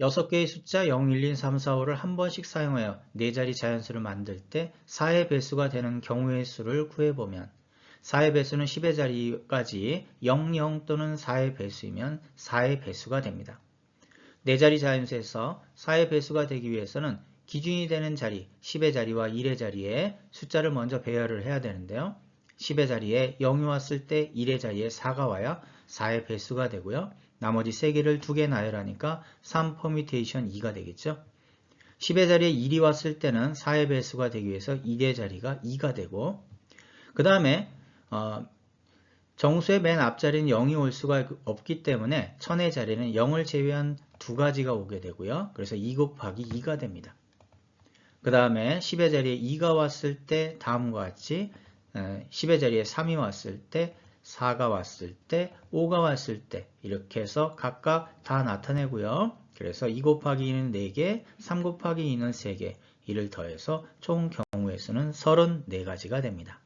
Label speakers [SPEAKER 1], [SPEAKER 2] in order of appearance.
[SPEAKER 1] 6개의 숫자 0, 1, 2, 3, 4, 5를 한 번씩 사용하여 4자리 자연수를 만들 때 4의 배수가 되는 경우의 수를 구해보면 4의 배수는 10의 자리까지 0, 0 또는 4의 배수이면 4의 배수가 됩니다. 4자리 자연수에서 4의 배수가 되기 위해서는 기준이 되는 자리 10의 자리와 1의 자리에 숫자를 먼저 배열을 해야 되는데요. 10의 자리에 0이 왔을 때 1의 자리에 4가 와야 4의 배수가 되고요. 나머지 3개를 2개 나열하니까 3 퍼뮤테이션 2가 되겠죠. 10의 자리에 1이 왔을 때는 4의 배수가 되기 위해서 1의 자리가 2가 되고 그 다음에 어, 정수의 맨 앞자리는 0이 올 수가 없기 때문에 천의 자리는 0을 제외한 두 가지가 오게 되고요. 그래서 2 곱하기 2가 됩니다. 그 다음에 10의 자리에 2가 왔을 때 다음과 같이 10의 자리에 3이 왔을 때 4가 왔을 때 5가 왔을 때 이렇게 해서 각각 다 나타내고요. 그래서 2 곱하기 2는 4개, 3 곱하기 2는 3개, 이를 더해서 총 경우의 수는 34가지가 됩니다.